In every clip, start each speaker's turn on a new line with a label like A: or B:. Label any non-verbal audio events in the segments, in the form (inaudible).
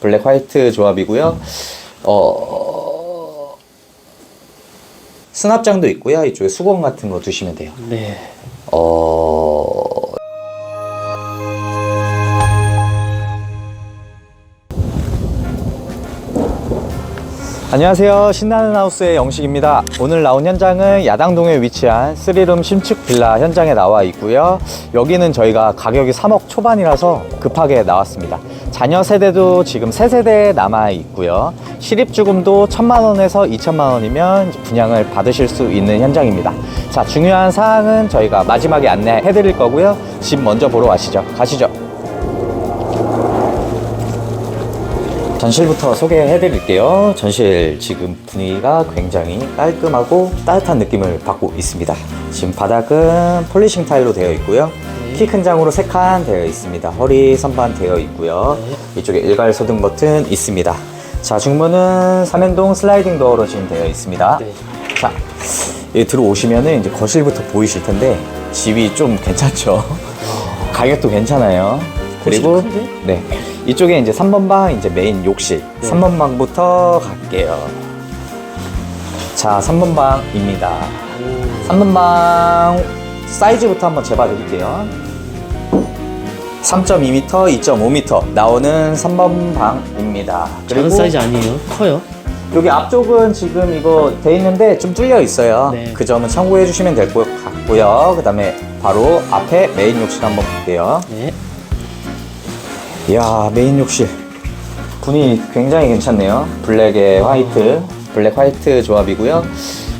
A: 블랙 화이트 조합이고요. 어, 수납장도 있고요. 이쪽에 수건 같은 거 두시면 돼요.
B: 네.
A: 어, 안녕하세요. 신나는 하우스의 영식입니다. 오늘 나온 현장은 야당동에 위치한 쓰리룸 신축 빌라 현장에 나와 있고요. 여기는 저희가 가격이 3억 초반이라서 급하게 나왔습니다. 자녀 세대도 지금 세세대 남아 있고요. 실입주금도 1천만 원에서 2천만 원이면 분양을 받으실 수 있는 현장입니다. 자, 중요한 사항은 저희가 마지막에 안내해 드릴 거고요. 집 먼저 보러 가시죠. 가시죠. 전실부터 소개해 드릴게요. 전실 지금 분위기가 굉장히 깔끔하고 따뜻한 느낌을 받고 있습니다. 지금 바닥은 폴리싱 타일로 되어 있고요. 키 큰 장으로 3칸 되어 있습니다. 허리 선반 되어 있고요. 이쪽에 일괄 소등 버튼 있습니다. 자, 중문은 삼연동 슬라이딩 도어로 지금 되어 있습니다.
B: 네.
A: 자, 여기 들어오시면은 이제 거실부터 보이실 텐데 집이 좀 괜찮죠? (laughs) 가격도 괜찮아요. 그리고
B: 거실이 큰데?
A: 네. 이쪽에 이제 3번 방 이제 메인 욕실.
B: 네.
A: 3번 방부터 갈게요. 자, 3번 방입니다.
B: 오.
A: 3번 방 사이즈부터 한번 재봐 드릴게요. 3.2m, 2.5m 나오는 3번 방입니다.
B: 작은 사이즈 아니에요? 커요?
A: 여기 앞쪽은 지금 이거 돼 있는데 좀 뚫려 있어요.
B: 네.
A: 그 점은 참고해 주시면 될 것 같고요. 그 다음에 바로 앞에 메인 욕실 한번 볼게요.
B: 네.
A: 이야, 메인 욕실. 분위기 굉장히 괜찮네요. 블랙에 화이트, 블랙 화이트 조합이고요.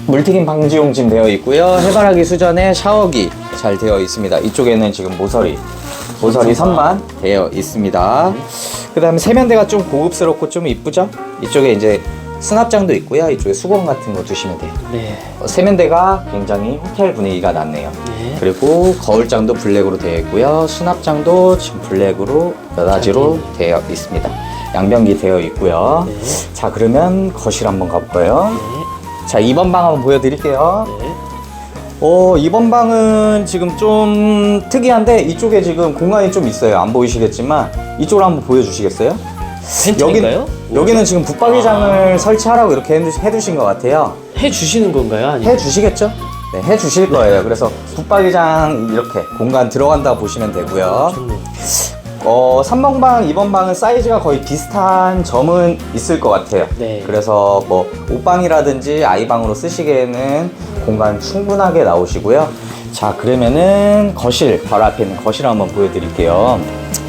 A: 물튀김 방지용 지금 되어 있고요. 해바라기 수전에 샤워기 잘 되어 있습니다. 이쪽에는 지금 모서리, 모서리 선반 되어 있습니다. 그 다음에 세면대가 좀 고급스럽고 좀 이쁘죠? 이쪽에 이제 수납장도 있고요. 이쪽에 수건 같은 거 두시면 돼요.
B: 네.
A: 어, 세면대가 굉장히 호텔 분위기가 났네요.
B: 네.
A: 그리고 거울장도 블랙으로 되어 있고요. 수납장도 지금 블랙으로 여닫이로 되어 있습니다. 양변기 되어 있고요.
B: 네.
A: 자, 그러면 거실 한번 가볼까요?
B: 네.
A: 자, 2번 방 한번 보여드릴게요.
B: 네.
A: 어, 2번 방은 지금 좀 특이한데 이쪽에 지금 공간이 좀 있어요. 안 보이시겠지만 이쪽으로 한번 보여주시겠어요?
B: 펜트인가요?
A: 여기 는 지금 붙박이장을 설치하라고 이렇게 해두- 해두 신 것 같아요.
B: 해 주시는 건가요? 아니면
A: 해 주시겠죠? 네, 해 주실 거예요. 그래서 붙박이장 이렇게 공간 들어간다 보시면 되고요.
B: 좋네요.
A: 어, 3번 방, 2번 방은 사이즈가 거의 비슷한 점은 있을 것 같아요.
B: 네.
A: 그래서 뭐 옷방이라든지 아이방으로 쓰시기에는 공간 충분하게 나오시고요. 자, 그러면은 거실, 바로 앞에 있는 거실 한번 보여드릴게요.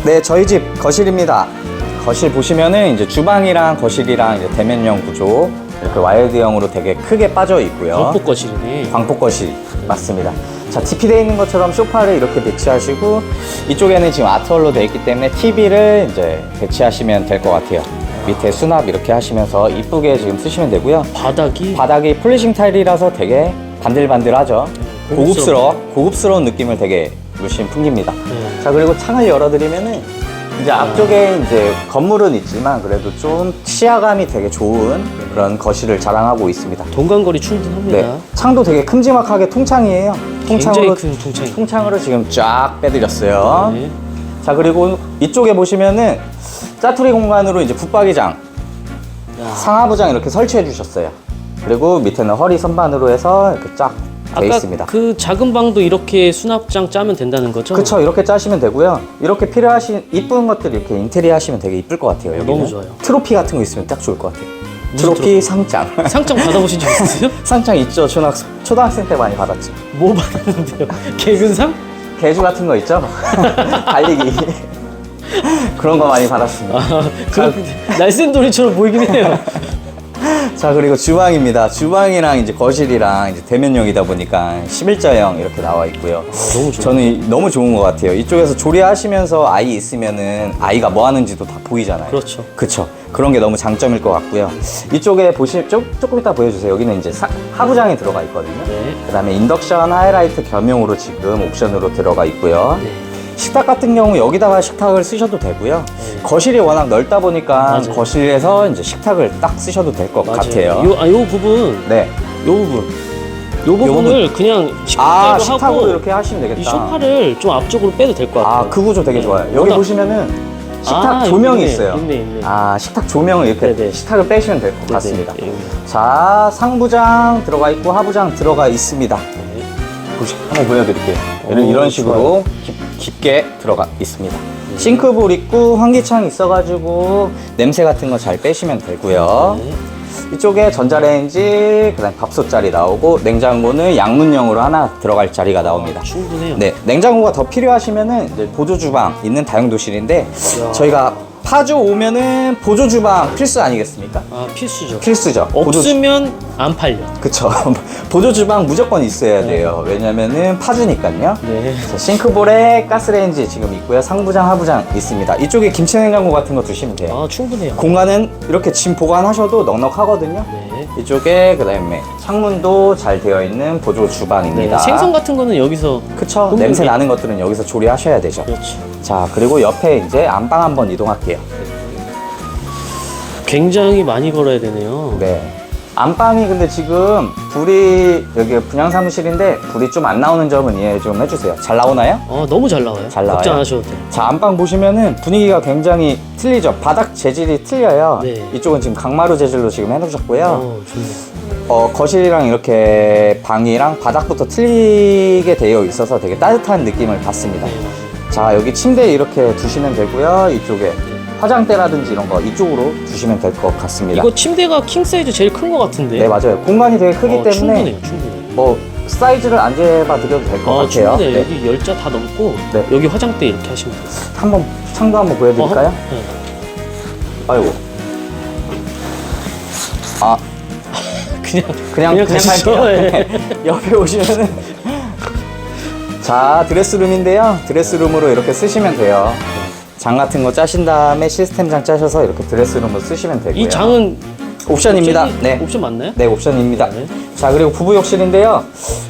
A: 네, 저희 집 거실입니다. 거실 보시면은 이제 주방이랑 거실이랑 이제 대면형 구조 이렇게 와일드형으로 되게 크게 빠져 있고요.
B: 광폭 거실이네.
A: 광폭 거실 맞습니다. 자, TP되어 있는 것처럼 소파를 이렇게 배치하시고 이쪽에는 지금 아트월로 되어 있기 때문에 TV를 이제 배치하시면 될 것 같아요. 밑에 수납 이렇게 하시면서 이쁘게 지금 쓰시면 되고요.
B: 바닥이
A: 바닥이 폴리싱 타일이라서 되게 반들반들하죠. 고급스러워, 고급스러운 느낌을 되게 물씬 풍깁니다.
B: 네.
A: 자, 그리고 창을 열어드리면은 이제 앞쪽에 이제 건물은 있지만 그래도 좀 시야감이 되게 좋은 그런 거실을 자랑하고 있습니다.
B: 동간거리 충분합니다.
A: 네. 창도 되게 큼지막하게 통창이에요. 통창으로,
B: 굉장히 큰 통창이.
A: 통창으로 지금 쫙 빼드렸어요.
B: 네.
A: 자, 그리고 이쪽에 보시면은 짜투리 공간으로 이제 붙박이장,
B: 야.
A: 상하부장 이렇게 설치해 주셨어요. 그리고 밑에는 허리 선반으로 해서 이렇게 쫙 돼 있습니다.
B: 그 작은 방도 이렇게 수납장 짜면 된다는 거죠?
A: 그쵸 이렇게 짜시면 되고요 이렇게 필요하신 이쁜 것들 이렇게 인테리어 하시면 되게 이쁠 것 같아요 여기는
B: 너무 좋아요.
A: 트로피 같은 거 있으면 딱 좋을 것 같아요
B: 무슨
A: 트로피,
B: 트로피?
A: 상장
B: 상장 받아보신 적 있으세요? (laughs)
A: 상장 있죠 초등학생, 초등학생 때 많이 받았죠
B: 뭐 받았는데요? 개근상?
A: 개주 같은 거 있죠 (laughs) 달리기 그런 거 많이 받았습니다
B: 아, 그 날쌘돌이처럼 보이긴 해요.
A: 자 그리고 주방입니다 주방이랑 이제 거실이랑 이제 대면형이다 보니까 11자형 이렇게 나와 있고요
B: 너무 좋아요.
A: 저는 이- 너무 좋은 것 같아요 이쪽에서 조리하시면서 아이 있으면은 아이가 뭐 하는지도 다 보이잖아요
B: 그렇죠.
A: 그쵸. 그런 게 너무 장점일 것 같고요. 이쪽에 보시, 조, 조금 이따 보여주세요. 여기는 이제 사- 하부장이 들어가 있거든요.
B: 네.
A: 그 다음에 인덕션 하이라이트 겸용으로 지금 옵션으로 들어가 있고요.
B: 네.
A: 식탁 같은 경우 여기다가 식탁을 쓰셔도 되고요.
B: 네.
A: 거실이 워낙 넓다 보니까
B: 맞아요.
A: 거실에서 이제 식탁을 딱 쓰셔도 될 것 같아요.
B: 요, 아, 요 부분,
A: 네.
B: 요 부분. 요 부분을 그냥 식탁대로
A: 아,
B: 하고
A: 식탁으로 이렇게 하시면 되겠다.
B: 이 소파를 좀 앞쪽으로 빼도 될 것 같아요.
A: 아, 그 구조 되게
B: 네.
A: 좋아요. 여기
B: 워낙-
A: 보시면은 식탁
B: 아,
A: 조명이
B: 있네,
A: 있어요.
B: 있네, 있네.
A: 아, 식탁 조명을 이렇게
B: 네네.
A: 식탁을 빼시면 될것
B: 네네,
A: 같습니다.
B: 네, 여기.
A: 자, 상부장 들어가 있고 하부장 들어가 있습니다.
B: 네.
A: 보시, 한번 보여드릴게요.
B: 오,
A: 이런, 이런 식으로 깊, 깊게 들어가 있습니다. 싱크볼 있고 환기창 있어가지고 냄새 같은 거 잘 빼시면 되고요.
B: 네.
A: 이쪽에 전자레인지, 그다음 밥솥 자리 나오고 냉장고는 양문형으로 하나 들어갈 자리가 나옵니다.
B: 충분해요.
A: 네, 냉장고가 더 필요하시면은 이제 보조 주방 있는 다용도실인데. 저희가 파주 오면은 보조 주방 필수 아니겠습니까?
B: 아 필수죠.
A: 필수죠. 보조 주-
B: 없으면 안 팔려.
A: 그쵸. (laughs) 보조 주방 무조건 있어야 돼요. 왜냐면은 파주니까요.
B: 네.
A: 자, 싱크볼에 가스레인지 지금 있고요. 상부장, 하부장 있습니다. 이쪽에 김치 냉장고 같은 거 두시면 돼요.
B: 아 충분해요.
A: 공간은 이렇게 짐 보관하셔도 넉넉하거든요.
B: 네.
A: 이쪽에 그다음에 창문도 잘 되어 있는 보조 주방입니다.
B: 네. 생선 같은 거는 여기서
A: 그쵸.
B: 굽는
A: 냄새
B: 게-
A: 나는 것들은 여기서 조리하셔야 되죠.
B: 그렇지.
A: 자, 그리고 옆에 이제 안방 한번 이동할게요.
B: 굉장히 많이 걸어야 되네요.
A: 네. 안방이 근데 지금 불이 여기 분양 사무실인데 불이 좀 안 나오는 점은 이해 좀 해주세요. 잘 나오나요?
B: 어 너무 잘 나와요.
A: 잘 나와요?
B: 걱정 안 하셔도 돼요.
A: 자, 안방 보시면은 분위기가 굉장히 틀리죠. 바닥 재질이 틀려요.
B: 네.
A: 이쪽은 지금 강마루 재질로 지금 해놓으셨고요.
B: 어 좋네.
A: 어, 거실이랑 이렇게 방이랑 바닥부터 틀리게 되어 있어서 되게 따뜻한 느낌을 받습니다.
B: 네.
A: 자, 여기 침대 이렇게 두시면 되고요. 이쪽에 화장대라든지 이런 거 이쪽으로 두시면 될 것 같습니다.
B: 이거 침대가 킹 사이즈 제일 큰거 같은데.
A: 네, 맞아요. 공간이 되게 크기
B: 어,
A: 때문에
B: 충분해요. 충분해.
A: 뭐 사이즈를 안 재봐 드려도
B: 될것어
A: 같아요.
B: 충분해.
A: 네.
B: 여기 열자 다 넘고
A: 네.
B: 여기 화장대 이렇게 하시면 돼요.
A: 한번 창도 한번 보여드릴까요?
B: 어, 네.
A: 아이고. 아, (laughs)
B: 그냥
A: 그냥 그냥,
B: 가시죠.
A: 할게요.
B: 네. (laughs)
A: 옆에 오시면은 (laughs) 자 드레스룸인데요. 드레스룸으로 이렇게 쓰시면 돼요. 장 같은 거 짜신 다음에 시스템 장 짜셔서 이렇게 드레스룸으로 쓰시면 되고요.
B: 이 장은
A: 옵션입니다.
B: 옵션이-
A: 네.
B: 옵션 맞나요?
A: 네, 옵션입니다.
B: 네.
A: 자, 그리고 부부 욕실인데요.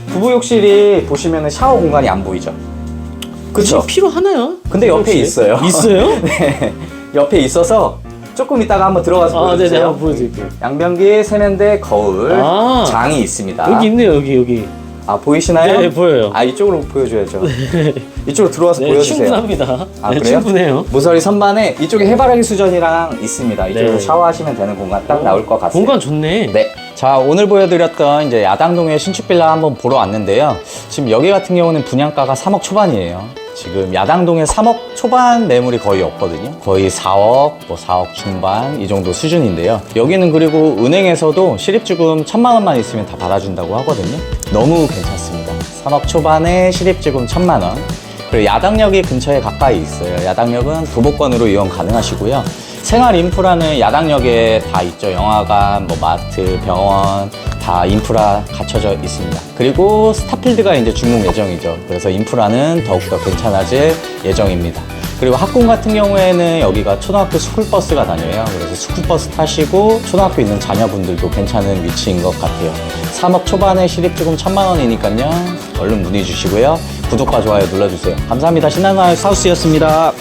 A: 부부 욕실이 보시면은 샤워 공간이 안 보이죠? 그쵸?
B: 굳이 필요하나요?
A: 근데 옆에
B: 혹시?
A: 있어요.
B: 있어요? (laughs)
A: 네. 옆에 있어서 조금 이따가 한번 들어가서
B: 아, 네네,
A: 보여주세요.
B: 한번 보여드릴게요.
A: 양변기, 세면대, 거울,
B: 아.
A: 장이 있습니다.
B: 여기 있네요, 여기, 여기.
A: 아, 보이시나요?
B: 네, 보여요.
A: 아, 이쪽으로 보여줘야죠. (laughs) 이쪽으로 들어와서
B: 네,
A: 보여주세요.
B: 충분합니다.
A: 아,
B: 네,
A: 그래요?
B: 충분해요.
A: 모서리 선반에 이쪽에 해바라기 수전이랑 있습니다. 이쪽으로
B: 네.
A: 샤워하시면 되는 공간 딱 나올 것 같습니다.
B: 공간 좋네.
A: 네. 자, 오늘 보여드렸던 이제 야당동의 신축 빌라 한번 보러 왔는데요. 지금 여기 같은 경우는 분양가가 3억 초반이에요. 지금 야당동에 3억 초반 매물이 거의 없거든요. 거의 4억, 뭐 4억 중반 이 정도 수준인데요. 여기는 그리고 은행에서도 실입주금 천만 원만 있으면 다 받아준다고 하거든요. 너무 괜찮습니다. 3억 초반에 실입주금 천만 원. 그리고 야당역이 근처에 가까이 있어요. 야당역은 도보권으로 이용 가능하시고요. 생활 인프라는 야당역에 다 있죠. 영화관, 뭐 마트, 병원 다 인프라 갖춰져 있습니다. 그리고 스타필드가 이제 준공 예정이죠. 그래서 인프라는 더욱더 괜찮아질 예정입니다. 그리고 학군 같은 경우에는 여기가 초등학교 스쿨버스가 다녀요. 그래서 스쿨버스 타시고 초등학교 있는 자녀분들도 괜찮은 위치인 것 같아요. 3억 초반에 실입주금 천만 원이니까요. 얼른 문의 주시고요. 구독과 좋아요 눌러주세요. 감사합니다. 신한마을 사우스였습니다.